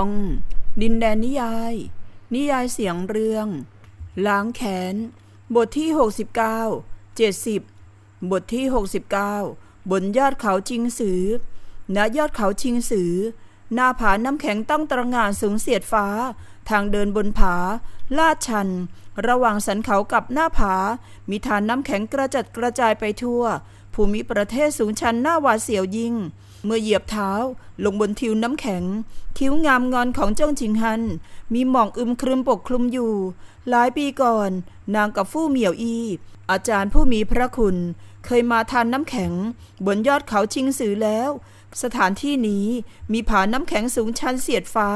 อง ดินแดนนิยาย นิยายเสียงเรื่อง ล้างแขน บทที่ 69 70 บทที่ 69 บนยอดเขาชิงสือ ณ ยอดเขาชิงสือ หน้าผาน้ำแข็งตั้งตระหง่านสูงเสียดฟ้า ทางเดินบนผา ลาดชัน ระหว่างสันเขากับหน้าผา มีฐานน้ำแข็งกระจัดกระจายไปทั่ว ภูมิประเทศสูงชันหน้าหวาดเสียวยิ่ง เมื่อเหยียบเท้าลงบนทิวน้ำแข็ง คิ้วงามงอนของเจ้าจิงฮัน มีหมอกอึมครึมปกคลุมอยู่ หลายปีก่อน นางกับฟู่เหมียวอี อาจารย์ผู้มีพระคุณ เคยมาทานน้ำแข็ง บนยอดเขาชิงสือแล้ว สถานที่นี้มีผาน้ำแข็งสูงชันเสียดฟ้า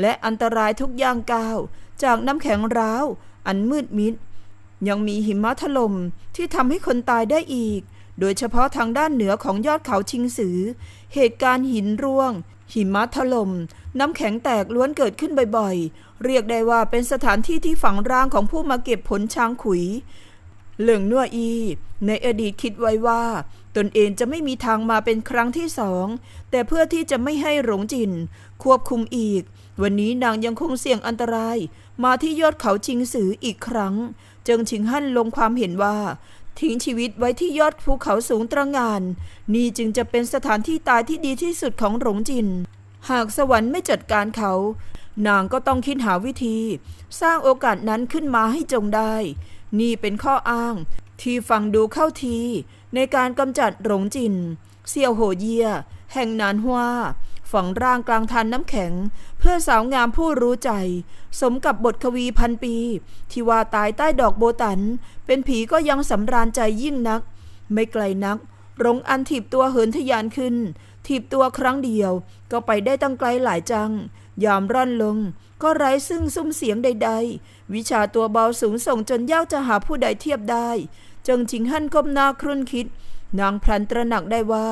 และอันตรายทุกย่างก้าว จากน้ำแข็งร้าว อันมืดมิดยังมีหิมะถล่มที่ทำให้คนตายได้อีก โดยเฉพาะทางด้านเหนือของยอดเขาชิงสือ เหตุการณ์หินร่วง หิมะถล่ม น้ำแข็งแตกล้วนเกิดขึ้นบ่อยๆ เรียกได้ว่าเป็นสถานที่ที่ฝังร่างของผู้มาเก็บผลช้างขุย เหลิงนัวอี ในอดีตคิดไว้ว่า ตนเองจะไม่มีทางมาเป็นครั้งที่สอง แต่เพื่อที่จะไม่ให้หลงจิน ควบคุมอีก วันนี้นางยังคงเสี่ยงอันตราย มาที่ยอดเขาชิงสืออีกครั้ง เจิงชิงฮั่นลงความเห็นว่าทิ้งชีวิตไว้ที่ยอดภูเขาสูงตระงาน นี่จึงจะเป็นสถานที่ตายที่ดีที่สุดของหลงจิน หากสวรรค์ไม่จัดการเขา นางก็ต้องคิดหาวิธี สร้างโอกาสนั้นขึ้นมาให้จงได้ นี่เป็นข้ออ้าง ที่ฟังดูเข้าที ในการกำจัดหลงจินเสี่ยวโหเยีย แห่งนานฮัว ฝังร่างกลางทานน้ำแข็ง เพื่อสาวงามผู้รู้ใจ สมกับบทควีพันปี ที่ว่าตายใต้ดอกโบตัน เป็นผีก็ยังสำราญใจยิ่งนัก ไม่ไกลนัก รงอันถีบตัวเหินทะยานขึ้น ถีบตัวครั้งเดียว ก็ไปได้ตั้งไกลหลายจัง ยามร่อนลง ก็ไร้ซึ่งซุ้มเสียงใด ๆ วิชาตัวเบาสูงส่งจนยากจะหาผู้ใดเทียบได้จึงจิงหั่นก้มหน้าครุ่นคิด นางพลันตระหนักได้ว่า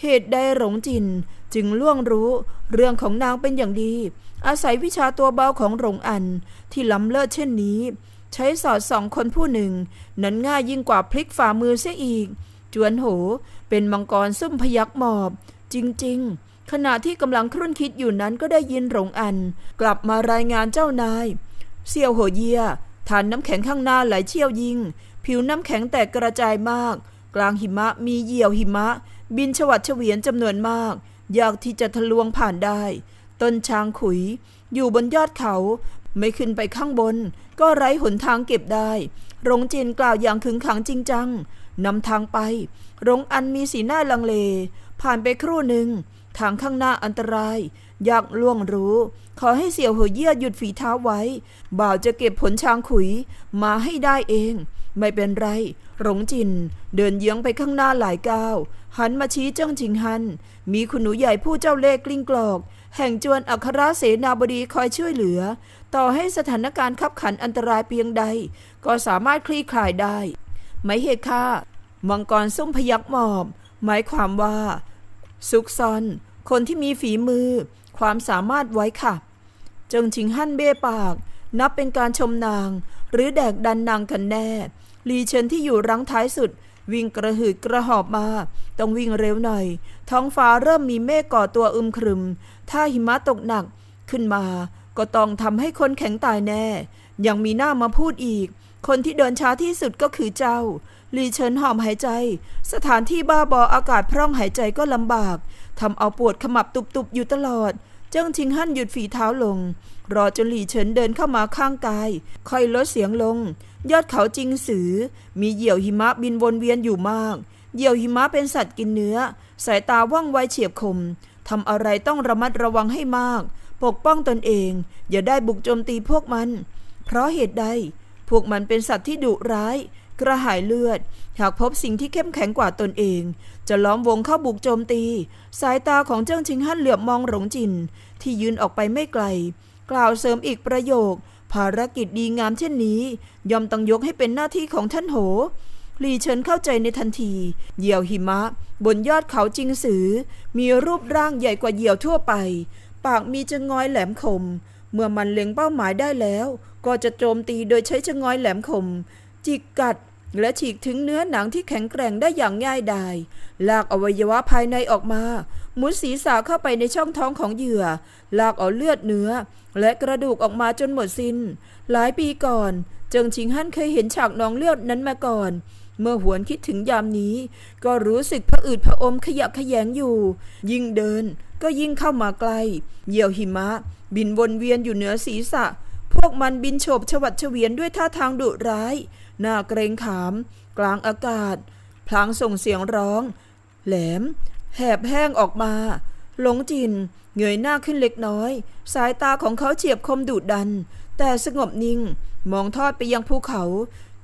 เหตุใดหลงจินจึงล่วงรู้เรื่องของนางเป็นอย่างดี อาศัยวิชาตัวเบาของหลงอันที่ล้ำเลิศเช่นนี้ ใช้สอดสองคนผู้หนึ่ง นั้นง่ายยิ่งกว่าพลิกฝ่ามือเสียอีก จวนโห เป็นมังกรซุ่มพยักหมอบ จริง ๆ ขณะที่กำลังครุ่นคิดอยู่นั้นก็ได้ยินหลงอัน กลับมารายงานเจ้านายเสี่ยวโหเยียฐานน้ำแข็งข้างหน้าไหลเชี่ยวยิง ผิวน้ำแข็งแตกกระจายมาก กลางหิมะมีเหยี่ยวหิมะ บินฉวัดเฉวียนจำนวนมาก ยากที่จะทะลวงผ่านได้ ต้นช้างขุย อยู่บนยอดเขา ไม่ขึ้นไปข้างบน ก็ไร้หนทางเก็บได้หลงจินกล่าวอย่างขึงขังจริงจังนำทางไปหลงอันมีสีหน้าลังเล ผ่านไปครู่หนึ่ง ทางข้างหน้าอันตรายอยากล่วงรู้ ขอให้เสี่ยวหัวเยี่ยหยุดฝีเท้าไว้ บ่าวจะเก็บผลช้างขุย มาให้ได้เอง ไม่เป็นไร หลงจิน เดินเยื้องไปข้างหน้าหลายก้าว หันมาชี้เจ้าจิงฮัน มีคุณหนูใหญ่ผู้เจ้าเล่ห์กลิ้งกลอก แห่งจวนอัครเสนาบดีคอยช่วยเหลือ ต่อให้สถานการณ์ขับขันอันตรายเพียงใด ก็สามารถคลี่คลายได้ไม่เหตุค่ามังกรส้มพยักหมอบ หมายความว่า ซุกซอนคนที่มีฝีมือ ความสามารถไว้ค่ะ เจิงชิงฮั่นเบ้ปาก นับเป็นการชมนาง หรือแดกดันนางกันแน่ ลีเชินที่อยู่รังท้ายสุด วิ่งกระหืดกระหอบมา ต้องวิ่งเร็วหน่อย ท้องฟ้าเริ่มมีเมฆก่อตัวอึมครึม ถ้าหิมะตกหนักขึ้นมา ก็ต้องทำให้คนแข็งตายแน่ ยังมีหน้ามาพูดอีก คนที่เดินช้าที่สุดก็คือเจ้าลีเชิญหอมหายใจ สถานที่บ้าบออากาศพร่องหายใจก็ลำบากทำเอาปวดขมับตุบๆอยู่ตลอด เจิ้งชิงฮั่นหยุดฝีเท้าลง รอจนหลี่เฉินเดินเข้ามาข้างกาย ค่อยลดเสียงลง ยอดเขาจิงสือ มีเหยี่ยวหิมะบินวนเวียนอยู่มาก เหยี่ยวหิมะเป็นสัตว์กินเนื้อ สายตาว่องไวเฉียบคมทำอะไรต้องระมัดระวังให้มาก ปกป้องตนเอง อย่าได้บุกโจมตีพวกมัน เพราะเหตุใด พวกมันเป็นสัตว์ที่ดุร้าย กระหายเลือด หากพบสิ่งที่เข้มแข็งกว่าตนเอง จะล้อมวงเข้าบุกโจมตี สายตาของเจิ้งชิงฮั่นเหลือบมองหลงจิน ที่ยืนออกไปไม่ไกล กล่าวเสริมอีกประโยค ภารกิจดีงามเช่นนี้ ยอมต้องยกให้เป็นหน้าที่ของท่านโหหลีเฉินเข้าใจในทันที เหยี่ยวหิมะ บนยอดเขาจิงสือ มีรูปร่างใหญ่กว่าเหยี่ยวทั่วไป ปากมีจะงอยแหลมคม เมื่อมันเล็งเป้าหมายได้แล้ว ก็จะโจมตีโดยใช้ชะงอยแหลมคม จิกกัดและฉีกถึงเนื้อหนังที่แข็งแกร่งได้อย่างง่ายดาย ลากอวัยวะภายในออกมา หมุนศีรษะเข้าไปในช่องท้องของเหยื่อ ลากเอาเลือดเนื้อ และกระดูกออกมาจนหมดสิน้น หลายปีก่อน เจิงชิงฮั่นเคยเห็นฉากนองเลือดนั้นมาก่อน เมื่อหวนคิดถึงยามนี้ ก็รู้สึกผะอืดผะอมขยักขยงอยู่ ยิ่งเดิน ก็ยิ่งเข้ามาใกล้ เหยี่ยวหิมะ บินวนเวียนอยู่เหนือศีรษะ พวกมันบินโฉบฉวัดเฉวียนด้วยท่าทางดุร้าย หน้าเกรงขาม กลางอากาศ พลางส่งเสียงร้อง แหลม แหบแห้งออกมา หลงจินเงยหน้าขึ้นเล็กน้อย สายตาของเขาเฉียบคมดุดัน แต่สงบนิ่ง มองทอดไปยังภูเขา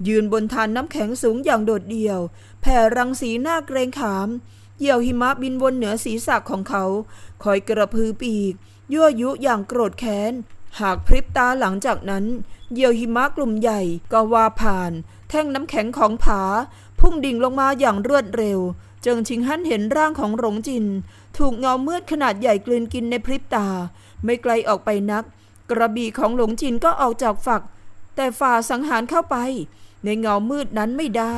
ยืนบนทานน้ำแข็งสูงอย่างโดดเดี่ยว แผ่รังสีหน้าเกรงขาม เหยี่ยวหิมะบินวนเหนือศีรษะของเขา คอยกระพือปีก ยั่วยุอย่างโกรธแค้น หากพริบตาหลังจากนั้น เหยี่ยวหิมะกลุ่มใหญ่ก็ว่าผ่าน แท่งน้ำแข็งของผา พุ่งดิ่งลงมาอย่างรวดเร็วเจิงชิงฮั่นเห็นร่างของหลงจิน ถูกเงามืดขนาดใหญ่กลืนกินในพริบตา ไม่ไกลออกไปนัก กระบี่ของหลงจินก็ออกจากฝัก แต่ฝ่าสังหารเข้าไป ในเงามืดนั้นไม่ได้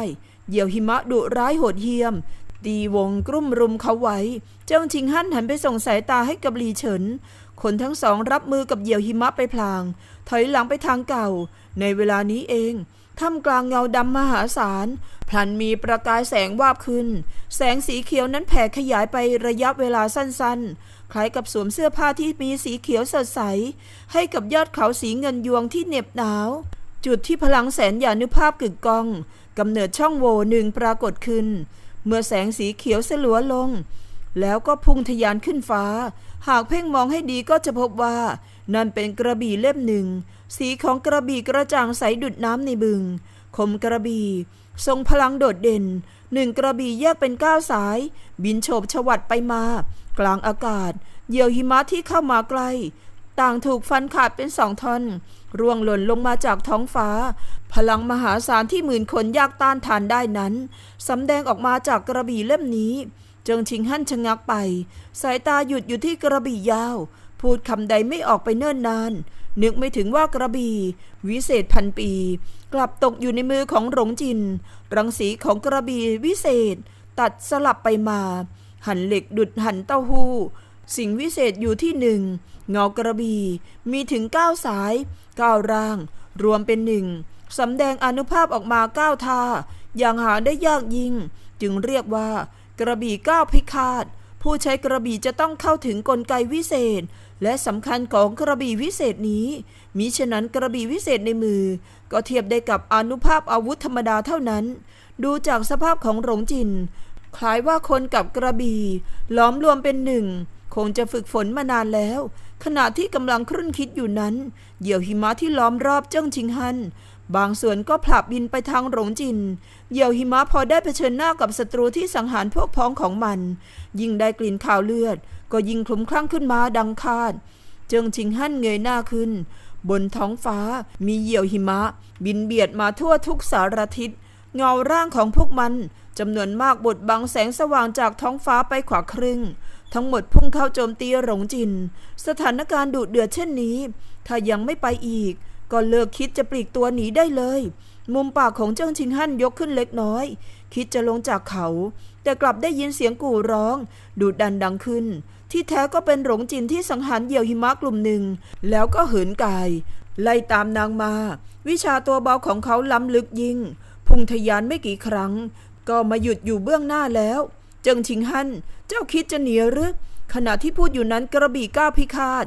เหยี่ยวหิมะดุร้ายโหดเหี้ยม ตีวงกลุ่มรุมเขาไว้ เจ้าชิงฮั่นหันไปส่งสายตาให้กับหลีเฉิน คนทั้งสองรับมือกับเหยี่ยวหิมะไปพลาง ถอยหลังไปทางเก่า ในเวลานี้เองท่ามกลางเงาดำมหาศาล พลันมีประกายแสงวาบขึ้น แสงสีเขียวนั้นแผ่ขยายไประยะเวลาสั้นๆ คล้ายกับสวมเสื้อผ้าที่มีสีเขียวสดใส ให้กับยอดเขาสีเงินยวงที่เหน็บหนาว จุดที่พลังแสนยานุภาพกึกก้องกำเนิดช่องโหว่หนึ่งปรากฏขึ้น เมื่อแสงสีเขียวสลัวลง แล้วก็พุ่งทะยานขึ้นฟ้า หากเพ่งมองให้ดีก็จะพบว่า นั่นเป็นกระบี่เล่มหนึ่ง สีของกระบี่กระจ่างใสดุดน้ำในบึง คมกระบี่ทรงพลังโดดเด่น หนึ่งกระบี่แยกเป็นเก้าสาย บินโฉบฉวัดไปมา กลางอากาศ เหยี่ยวหิมะที่เข้ามาใกล้ ต่างถูกฟันขาดเป็นสองท่อน ร่วงหล่นลงมาจากท้องฟ้า พลังมหาศาลที่หมื่นคนยากต้านทานได้นั้นสำแดงออกมาจากกระบี่เล่มนี้ เจิงชิงหั่นชะงักไป สายตาหยุดอยู่ที่กระบี่ยาว พูดคำใดไม่ออกไปเนิ่นนาน นึกไม่ถึงว่ากระบี่วิเศษพันปี กลับตกอยู่ในมือของหลงจิน รังสีของกระบี่วิเศษ ตัดสลับไปมา หันเหล็กดุดหันเต้าหู้ สิ่งวิเศษอยู่ที่หนึ่งเงากระบี่มีถึงเก้าสายเก้าร่าง รวมเป็นหนึ่งสำแดงอนุภาพออกมาเก้าท่าอย่างหาได้ยากยิ่ง จึงเรียกว่า กระบี่ก้าวพิฆาต ผู้ใช้กระบี่จะต้องเข้าถึงกลไกวิเศษ และสำคัญของกระบี่วิเศษนี้ มิฉะนั้นกระบี่วิเศษในมือ ก็เทียบได้กับอนุภาพอาวุธธรรมดาเท่านั้น ดูจากสภาพของหลงจิน คล้ายว่าคนกับกระบี่ล้อมรวมเป็นหนึ่ง คงจะฝึกฝนมานานแล้ว ขณะที่กำลังครุ่นคิดอยู่นั้น เหยี่ยวหิมะที่ล้อมรอบเจ้าชิงฮัน บางส่วนก็ผลับบินไปทางหลงจิน เหยี่ยวหิมะพอได้เผชิญหน้ากับศัตรูที่สังหารพวกพ้องของมัน ยิ่งได้กลิ่นข่าวเลือด ก็ยิ่งคลุ้มคลั่งขึ้นมาดังคาด เจิงชิงฮั่นเงยหน้าขึ้น บนท้องฟ้ามีเหยี่ยวหิมะ บินเบียดมาทั่วทุกสารทิศ เงาร่างของพวกมันจำนวนมากบดบังแสงสว่างจากท้องฟ้าไปขวาครึ่ง ทั้งหมดพุ่งเข้าโจมตีหลงจิน สถานการณ์ดุเดือดเช่นนี้ ถ้ายังไม่ไปอีก ก็เลิกคิดจะปลีกตัวหนีได้เลย มุมปากของเจิ้งชิงฮั่นยกขึ้นเล็กน้อย คิดจะลงจากเขา แต่กลับได้ยินเสียงกู่ร้อง ดูดดันดังขึ้น ที่แท้ก็เป็นหลงจินที่สังหารเหยี่ยวหิมะกลุ่มหนึ่ง แล้วก็เหินกาย ไล่ตามนางมา วิชาตัวเบาของเขาล้ำลึกยิ่ง พุ่งทะยานไม่กี่ครั้ง ก็มาหยุดอยู่เบื้องหน้าแล้ว เจิงชิงฮั่นเจ้าคิดจะหนีหรือขณะที่พูดอยู่นั้นกระบี่ก้าวพิฆาต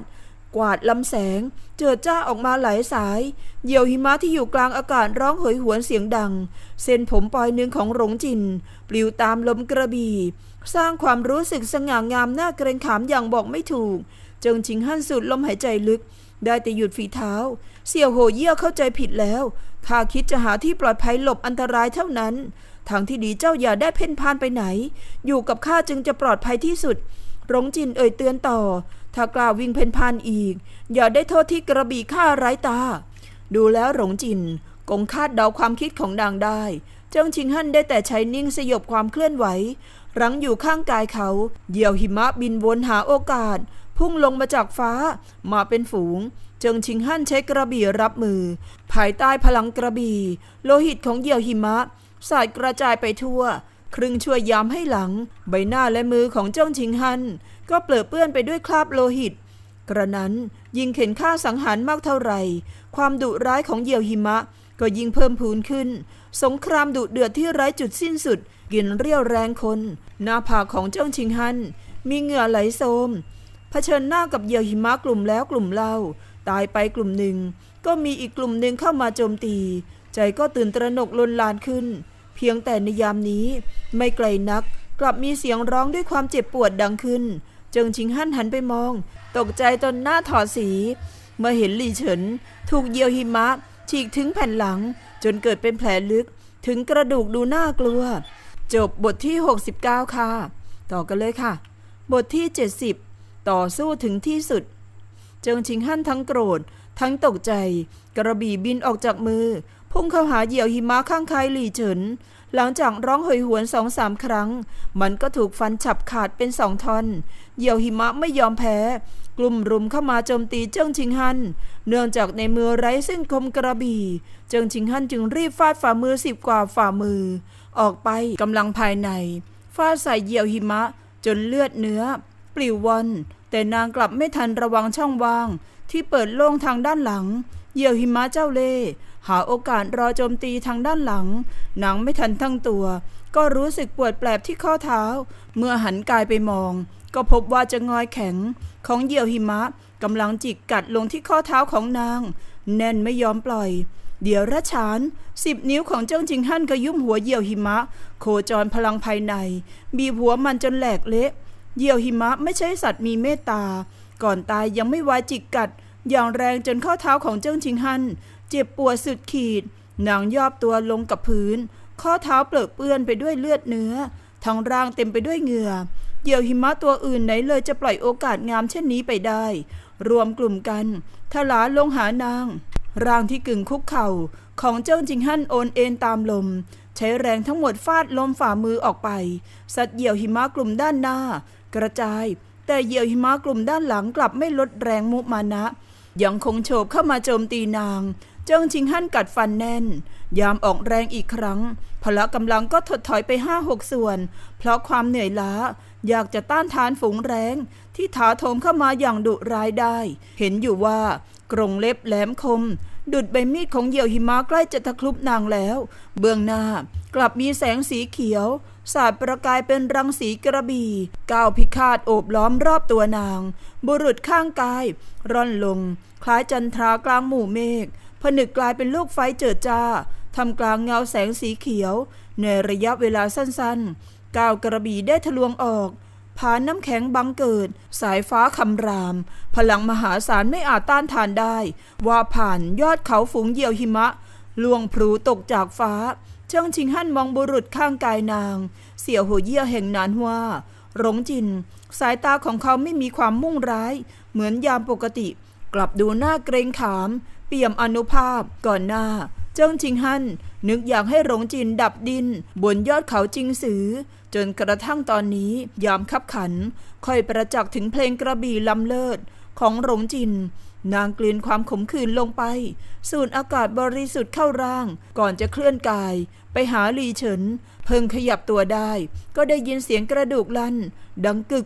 กวาดลำแสง เจิดจ้าออกมาหลายสาย เหยี่ยวหิมะที่อยู่กลางอากาศร้องเหยหวนเสียงดัง เส้นผมปลอยหนึ่งของหลงจิน ปลิวตามลมกระบี่ สร้างความรู้สึกสง่างามน่าเกรงขามอย่างบอกไม่ถูก เจิงชิงฮั่นสูดลมหายใจลึก ได้แต่หยุดฝีเท้า เสี่ยวโหเยี่ยเข้าใจผิดแล้วข้าคิดจะหาที่ปลอดภัยหลบอันตรายเท่านั้น ทางที่ดีเจ้าอย่าได้เพ่นพ่านไปไหน อยู่กับข้าจึงจะปลอดภัยที่สุดหลงจินเอ่ยเตือนต่อ ถ้ากล่าววิ่งเพ่นพ่านอีก อย่าได้โทษที่กระบี่ข้าไร้ตา ดูแล้วหลงจินกงคาดเดาความคิดของนางได้เจ้าชิงฮั่นได้แต่ใช้นิ่งสยบความเคลื่อนไหว รั้งอยู่ข้างกายเขาเหยี่ยวหิมะบินวนหาโอกาส พุ่งลงมาจากฟ้า มาเป็นฝูง เจิงชิงฮั่นใช้กระบี่รับมือ ภายใต้พลังกระบี่ โลหิตของเหยี่ยวหิมะสาดกระจายไปทั่ว ครึ่งชั่วยามให้หลัง ใบหน้าและมือของเจ้าชิงฮั่น ก็เปลือเปื้อนไปด้วยคราบโลหิต กระนั้นยิ่งเข็นค่าสังหารมากเท่าไหร่ ความดุร้ายของเหยี่ยวหิมะก็ยิ่งเพิ่มพูนขึ้น สงครามดุเดือดที่ไร้จุดสิ้นสุด กินเรี่ยวแรงคน หน้าผากของเจ้าชิงฮัน มีเหงื่อไหลโซมเผชิญหน้ากับเหยี่ยวหิมะกลุ่มแล้วกลุ่มเล่า ตายไปกลุ่มหนึ่ง ก็มีอีกกลุ่มหนึ่งเข้ามาโจมตี ใจก็ตื่นตระหนกลนลานขึ้น เพียงแต่ในยามนี้ ไม่ไกลนักกลับมีเสียงร้องด้วยความเจ็บปวดดังขึ้น เจิงชิงฮั่นหันไปมอง ตกใจจนหน้าถอดสี เมื่อเห็นหลี่เฉิน ถูกเยี่ยวหิมะ ฉีกถึงแผ่นหลัง จนเกิดเป็นแผลลึก ถึงกระดูกดูน่ากลัว จบบทที่ 69 ค่ะ ต่อกันเลยค่ะ บทที่ 70 ต่อสู้ถึงที่สุด เจิงชิงฮั่นทั้งโกรธ ทั้งตกใจ กระบี่บินออกจากมือ พุ่งเข้าหาเหยี่ยวหิมะข้างคายหลี่เฉิน หลังจากร้องหอยหวนสองสามครั้ง มันก็ถูกฟันฉับขาดเป็นสองท่อนเหยี่ยวหิมะไม่ยอมแพ้ กลุ่มรุมเข้ามาโจมตีเจิ้งชิงฮัน เนื่องจากในมือไร้ซึ่งคมกระบี่ เจิ้งชิงฮันจึงรีบฟาดฝ่ามือสิบกว่าฝ่ามือ ออกไปกำลังภายใน ฟาดใส่เหยี่ยวหิมะ จนเลือดเนื้อ ปลิวว่นแต่นางกลับไม่ทันระวังช่องว่าง ที่เปิดโล่งทางด้านหลัง เหยี่ยวหิมะเจ้าเล่ หาโอกาสรอโจมตีทางด้านหลังนางไม่ทันทั้งตัว ก็รู้สึกปวดแปลบที่ข้อเท้า เมื่อหันกายไปมอง ก็พบว่าจะงอยแข็ง ของเหยี่ยวหิมะกำลังจิกกัดลงที่ข้อเท้าของนาง แน่นไม่ยอมปล่อย เดี๋ยวระชานสิบนิ้วของเจ้าจิงฮั่นก็ยุ่มหัวเหยี่ยวหิมะ โคจรพลังภายใน บีบหัวมันจนแหลกเละเหยี่ยวหิมะไม่ใช่สัตว์มีเมตตา ก่อนตายยังไม่วายจิกกัด อย่างแรงจนข้อเท้าของเจ้าชิงฮั่น เจ็บปวดสุดขีด นางยอบตัวลงกับพื้น ข้อเท้าเปลือกเปื้อนไปด้วยเลือดเนื้อ ทั้งร่างเต็มไปด้วยเหงื่อเหยี่ยวหิมะตัวอื่นไหนเลยจะปล่อยโอกาสงามเช่นนี้ไปได้ รวมกลุ่มกันทลาลงหานาง ร่างที่กึ่งคุกเข่าของเจ้าจิงฮั่นโอนเอ็นตามลม ใช้แรงทั้งหมดฟาดลมฝ่ามือออกไป สัตว์เหยี่ยวหิมะกลุ่มด้านหน้า กระจาย แต่เหยี่ยวหิมะกลุ่มด้านหลังกลับไม่ลดแรงมุมานะ ยังคงโฉบเข้ามาโจมตีนาง เจ้าชิงฮั่นกัดฟันแน่น ยามออกแรงอีกครั้ง พละกำลังก็ถดถอยไปห้าหกส่วน เพราะความเหนื่อยล้า อยากจะต้านทานฝูงแรง ที่ถาโถมเข้ามาอย่างดุร้ายได้ เห็นอยู่ว่ากรงเล็บแหลมคม ดุดใบมีดของเหยี่ยวหิมะใกล้จะตะครุบนางแล้ว เบื้องหน้ากลับมีแสงสีเขียวสาดประกายเป็นรังสีกระบี่ก้าวพิฆาตโอบล้อมรอบตัวนาง บุรุษข้างกาย ร่อนลง คล้ายจันทรากลางหมู่เมฆ ผนึกกลายเป็นลูกไฟเจิดจ้าทำกลางเงาแสงสีเขียว ในระยะเวลาสั้นๆ ก้าวกระบี่ได้ทะลวงออกผ่านน้ำแข็งบังเกิด สายฟ้าคำราม พลังมหาศาลไม่อาจต้านทานได้ ว่าผ่านยอดเขาฝูงเหยี่ยวหิมะลวงพลูตกจากฟ้า เชิงชิงฮั่นมองบุรุษข้างกายนาง เสี่ยวหัวเยี่ยแห่งนานว่าหลงจิน สายตาของเขาไม่มีความมุ่งร้าย เหมือนยามปกติ กลับดูหน้าเกรงขาม ปี่ยมอนุภาพก่อนหน้า เจิ้งชิงฮั่นนึกอยากให้หลงจินดับดิน บนยอดเขาจิงสือ จนกระทั่งตอนนี้ยามคับขัน ค่อยประจักษ์ถึงเพลงกระบี่ลำเลิศของหลงจิน นางกลืนความขมขื่นลงไป สูดอากาศบริสุทธิ์เข้าร่าง ก่อนจะเคลื่อนกาย ไปหาลีเฉิน เพิ่งขยับตัวได้ ก็ได้ยินเสียงกระดูกลั่น ดังกึก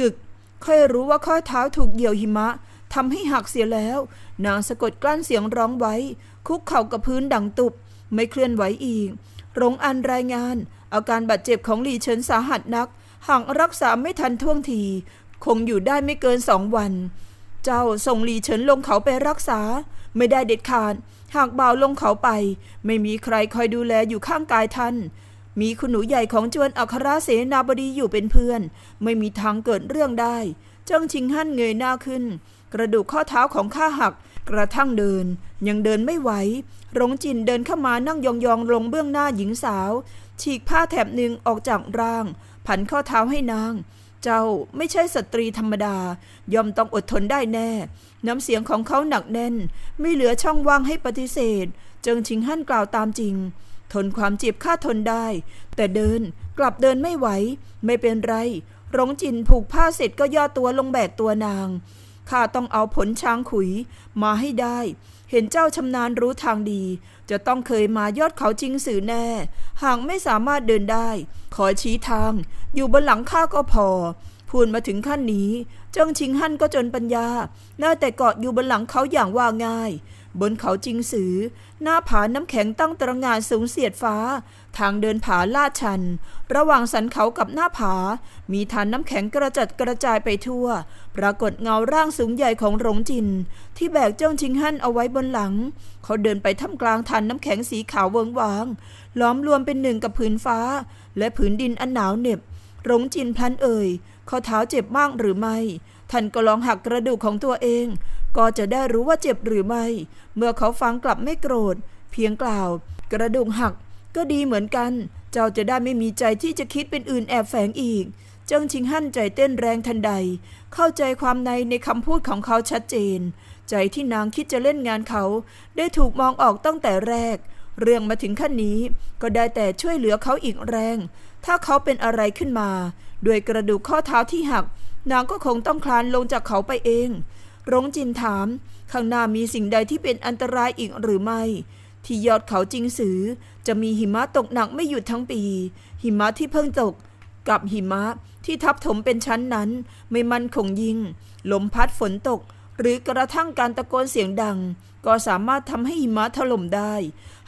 กึก ค่อยรู้ว่าข้อเท้าถูกเหยี่ยวหิมะ ทำให้หักเสียแล้ว นางสะกดกลั้นเสียงร้องไว้ คุกเข่ากับพื้นดังตุบ ไม่เคลื่อนไหวอีกรงอันรายงาน อาการบาดเจ็บของหลีเฉินสาหัสนัก หากรักษาไม่ทันท่วงที คงอยู่ได้ไม่เกินสองวัน เจ้าส่งหลีเฉินลงเขาไปรักษา ไม่ได้เด็ดขาด หากบ่าวลงเขาไป ไม่มีใครคอยดูแลอยู่ข้างกายท่านมีคุณหนูใหญ่ของจวนอัครเสนาบดีอยู่เป็นเพื่อน ไม่มีทางเกิดเรื่องได้ เจ้งชิงฮั่นเงยหน้าขึ้น กระดูกข้อเท้าของข้าหัก กระทั่งเดิน ยังเดินไม่ไหวหลงจินเดินเข้ามานั่งยองๆลงเบื้องหน้าหญิงสาว ฉีกผ้าแถบหนึ่งออกจากร่าง ผันข้อเท้าให้นาง เจ้าไม่ใช่สตรีธรรมดา ยอมต้องอดทนได้แน่ น้ำเสียงของเขาหนักแน่น ไม่เหลือช่องว่างให้ปฏิเสธ เจิงชิงฮั่นกล่าวตามจริง ทนความเจ็บข้าทนได้ แต่เดินกลับเดินไม่ไหว ไม่เป็นไรหลงจินผูกผ้าเสร็จก็ย่อตัวลงแบกตัวนาง ข้าต้องเอาผลช้างขุยมาให้ได้ เห็นเจ้าชำนาญรู้ทางดี จะต้องเคยมายอดเขาจริงสื่อแน่ หากไม่สามารถเดินได้ ขอชี้ทาง อยู่บนหลังข้าก็พอ พูนมาถึงขั้นนี้ เจิ้งชิงฮั่นก็จนปัญญาน่าแต่เกาะอยู่บนหลังเขาอย่างว่าง่าย บนเขาจริงสือ หน้าผาน้ำแข็งตั้งตระงานสูงเสียดฟ้า ทางเดินผาลาดชัน ระหว่างสันเขากับหน้าผา มีฐานน้ำแข็งกระจัดกระจายไปทั่ว ปรากฏเงาร่างสูงใหญ่ของหลงจิน ที่แบกเจ้าชิงฮั่นเอาไว้บนหลัง เขาเดินไปท่ามกลางฐานน้ำแข็งสีขาวเวิงวาง ล้อมรวมเป็นหนึ่งกับผืนฟ้า และผืนดินอันหนาวเหน็บหลงจินพลันเอ่ยข้อเท้าเจ็บมากหรือไม่ ท่านก็ลองหักกระดูกของตัวเอง ก็จะได้รู้ว่าเจ็บหรือไม่ เมื่อเขาฟังกลับไม่โกรธ เพียงกล่าว กระดูกหัก ก็ดีเหมือนกัน เจ้าจะได้ไม่มีใจที่จะคิดเป็นอื่นแอบแฝงอีก เจิ้งชิงฮั่นใจเต้นแรงทันใด เข้าใจความในในคำพูดของเขาชัดเจน ใจที่นางคิดจะเล่นงานเขา ได้ถูกมองออกตั้งแต่แรก เรื่องมาถึงขั้นนี้ ก็ได้แต่ช่วยเหลือเขาอีกแรง ถ้าเขาเป็นอะไรขึ้นมา ด้วยกระดูกข้อเท้าที่หัก นางก็คงต้องคลานลงจากเขาไปเองรงจินถาม ข้างหน้ามีสิ่งใดที่เป็นอันตรายอีกหรือไม่ ที่ยอดเขาจิงสือ จะมีหิมะตกหนักไม่หยุดทั้งปี หิมะที่เพิ่งตก กับหิมะที่ทับถมเป็นชั้นนั้น ไม่มั่นคงยิ่ง ลมพัดฝนตก หรือกระทั่งการตะโกนเสียงดัง ก็สามารถทำให้หิมะถล่มได้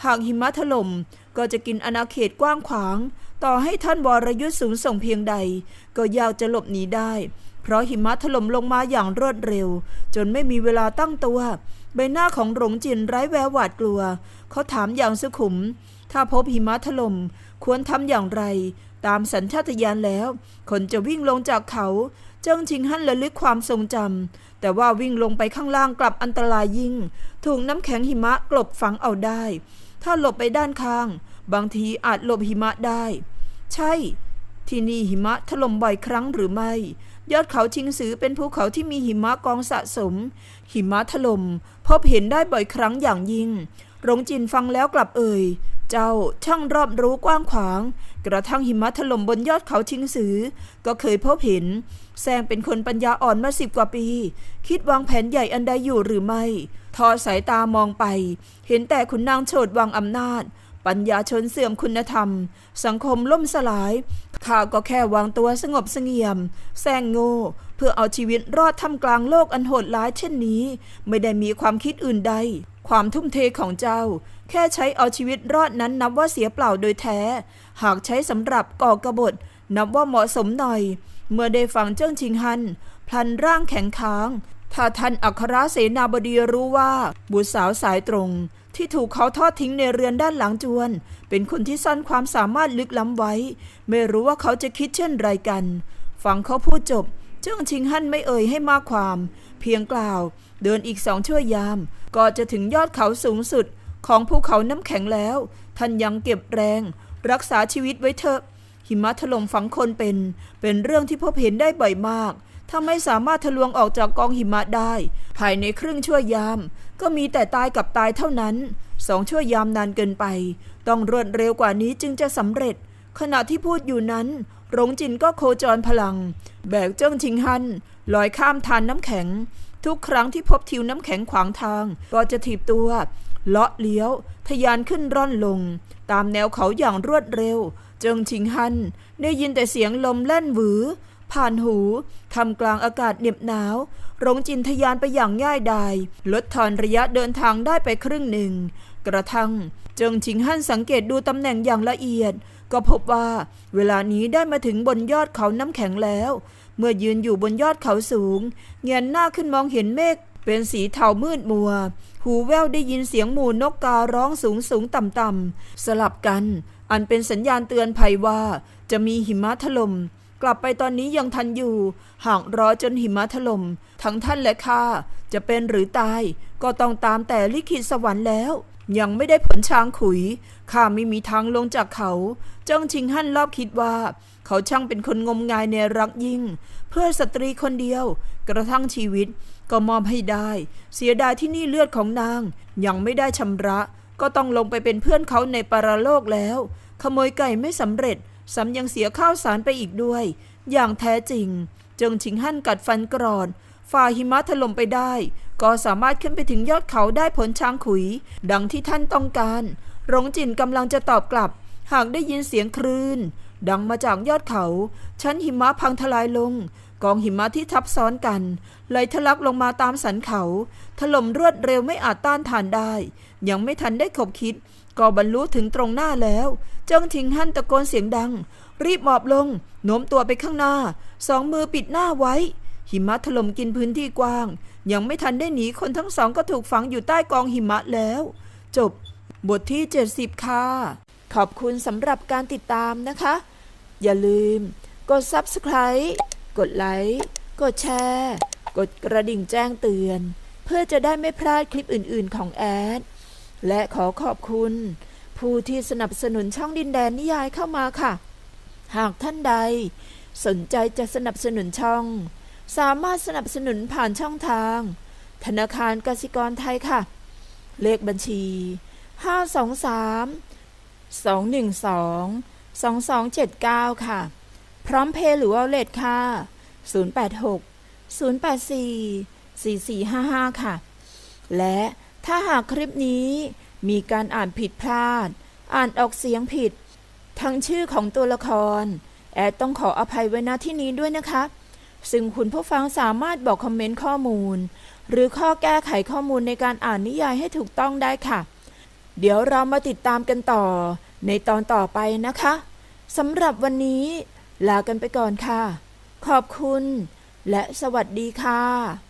หากหิมะถล่มก็จะกินอาณาเขตกว้างขวาง ต่อให้ท่านวรยุทธ์สูงส่งเพียงใด ก็ยากจะหลบหนีได้ เพราะหิมะถล่มลงมาอย่างรวดเร็ว จนไม่มีเวลาตั้งตัว ใบหน้าของหลงจินไร้แววหวาดกลัว เขาถามอย่างสุขุม ถ้าพบหิมะถล่มควรทำอย่างไร ตามสัญชาตญาณแล้ว คนจะวิ่งลงจากเขาเจิ้งชิงฮั่นระลึกความทรงจำแต่ว่าวิ่งลงไปข้างล่างกลับอันตรายยิ่ง ถูกน้ำแข็งหิมะกลบฝังเอาได้ ถ้าหลบไปด้านข้าง บางทีอาจหลบหิมะได้ ใช่ ที่นี่หิมะถล่มบ่อยครั้งหรือไม่ ยอดเขาชิงสือเป็นภูเขาที่มีหิมะกองสะสม หิมะถล่มพบเห็นได้บ่อยครั้งอย่างยิ่งหลงจินฟังแล้วกลับเอ่ย เจ้าช่างรอบรู้กว้างขวาง กระทั่งหิมะถล่มบนยอดเขาชิงสือ ก็เคยพบเห็น แซงเป็นคนปัญญาอ่อนมาสิบกว่าปี คิดวางแผนใหญ่อันใดอยู่หรือไม่ ทอสายตามองไป เห็นแต่ขุนนางโฉดวางอำนาจ ปัญญาชนเสื่อมคุณธรรม สังคมล่มสลาย ข้าก็แค่วางตัวสงบเสงี่ยม แซงโง่ เพื่อเอาชีวิตรอดท่ามกลางโลกอันโหดร้ายเช่นนี้ ไม่ได้มีความคิดอื่นใด ความทุ่มเทของเจ้า แค่ใช้เอาชีวิตรอดนั้นนับว่าเสียเปล่าโดยแท้ หากใช้สำหรับก่อกระบฏ นับว่าเหมาะสมหน่อย เมื่อได้ฟังเจิ้งชิงฮัน พลันร่างแข็งค้าง ถ้าท่านอัครเสนาบดีรู้ว่า บุตรสาวสายตรง ที่ถูกเขาทอดทิ้งในเรือนด้านหลังจวน เป็นคนที่ซ่อนความสามารถลึกล้ำไว้ ไม่รู้ว่าเขาจะคิดเช่นไรกัน ฟังเขาพูดจบ เจิ้งชิงฮั่นไม่เอ่ยให้มากความ เพียงกล่าว เดินอีกสองชั่วยาม ก็จะถึงยอดเขาสูงสุดของภูเขาน้ำแข็งแล้ว ท่านยังเก็บแรง รักษาชีวิตไว้เถอะ หิมะถล่มฝังคนเป็น เป็นเรื่องที่พบเห็นได้บ่อยมาก ถ้าไม่สามารถทะลวงออกจากกองหิมะได้ ภายในครึ่งชั่วยาม ก็มีแต่ตายกับตายเท่านั้นสองชั่วยามนานเกินไป ต้องรวดเร็วกว่านี้จึงจะสำเร็จ ขณะที่พูดอยู่นั้นหลงจินก็โคจรพลัง แบกเจิ้งชิงฮันลอยข้ามทานน้ำแข็ง ทุกครั้งที่พบทิวน้ำแข็งขวางทาง ก็จะถีบตัวเลาะเลี้ยว ทยานขึ้นร่อนลง ตามแนวเขาอย่างรวดเร็ว เจิงชิงฮัน ได้ยินแต่เสียงลมแล่นหวือ ผ่านหูทำกลางอากาศเหน็บหนาวหลงจินทยานไปอย่างง่ายดาย ลดทอนระยะเดินทางได้ไปครึ่งหนึ่ง กระทั่งเจิงชิงฮั่นสังเกตดูตำแหน่งอย่างละเอียด ก็พบว่าเวลานี้ได้มาถึงบนยอดเขาน้ำแข็งแล้ว เมื่อยืนอยู่บนยอดเขาสูง เงยหน้าขึ้นมองเห็นเมฆเป็นสีเทามืดมัว หูแว่วได้ยินเสียงหมูนกการ้องสูงสูงต่ำต่ำสลับกัน อันเป็นสัญญาณเตือนภัยว่า จะมีหิมะถล่มกลับไปตอนนี้ยังทันอยู่ หากรอจนหิมะถล่มทั้งท่านและข้าจะเป็นหรือตาย ก็ต้องตามแต่ลิขิตสวรรค์แล้ว ยังไม่ได้ผลช้างขุย ข้าไม่มีทางลงจากเขาเจ้งชิงฮั่นรอบคิดว่า เขาช่างเป็นคนงมงายในรักยิ่ง เพื่อสตรีคนเดียว กระทั่งชีวิตก็มอบให้ได้ เสียดายที่นี่เลือดของนาง ยังไม่ได้ชำระ ก็ต้องลงไปเป็นเพื่อนเขาในปรโลกแล้ว ขโมยไก่ไม่สำเร็จซ้ำยังเสียข้าวสารไปอีกด้วย อย่างแท้จริงเจิงชิงฮั่นกัดฟันกรอด ฝ่าหิมะถล่มไปได้ ก็สามารถขึ้นไปถึงยอดเขาได้ผลช้างขุย ดังที่ท่านต้องการหลงจินกำลังจะตอบกลับ หากได้ยินเสียงคลื่น ดังมาจากยอดเขา ชั้นหิมะพังทลายลง กองหิมะที่ทับซ้อนกันไหลทะลักลงมาตามสันเขา ถล่มรวดเร็วไม่อาจต้านทานได้ ยังไม่ทันได้ขบคิด ก็บรรลุถึงตรงหน้าแล้วเจิ้งทิงฮั่นตะโกนเสียงดัง รีบหมอบลงโน้มตัวไปข้างหน้า สองมือปิดหน้าไว้ หิมะถล่มกินพื้นที่กว้าง ยังไม่ทันได้หนีคนทั้งสองก็ถูกฝังอยู่ใต้กองหิมะแล้ว จบบทที่ 70 ค่ะ ขอบคุณสำหรับการติดตามนะคะ อย่าลืม กด Subscribe กดไลค์กดแชร์ กดกระดิ่งแจ้งเตือน เพื่อจะได้ไม่พลาดคลิปอื่น ๆ ของแอด และขอขอบคุณ ผู้ที่สนับสนุนช่องดินแดนนิยายเข้ามาค่ะ หากท่านใด สนใจจะสนับสนุนช่อง สามารถสนับสนุนผ่านช่องทาง ธนาคารกสิกรไทยค่ะ เลขบัญชี 523 212 2279 ค่ะ พร้อมเพย์หรือว่าเลทค่ะ 086 084 4455 ค่ะ และถ้าหากคลิปนี้มีการอ่านผิดพลาด อ่านออกเสียงผิด ทั้งชื่อของตัวละคร แอดต้องขออภัยไว้ณที่นี้ด้วยนะคะ ซึ่งคุณผู้ฟังสามารถบอกคอมเมนต์ข้อมูล หรือข้อแก้ไขข้อมูลในการอ่านนิยายให้ถูกต้องได้ค่ะ เดี๋ยวเรามาติดตามกันต่อ ในตอนต่อไปนะคะสำหรับวันนี้ ลากันไปก่อนค่ะ ขอบคุณ และสวัสดีค่ะ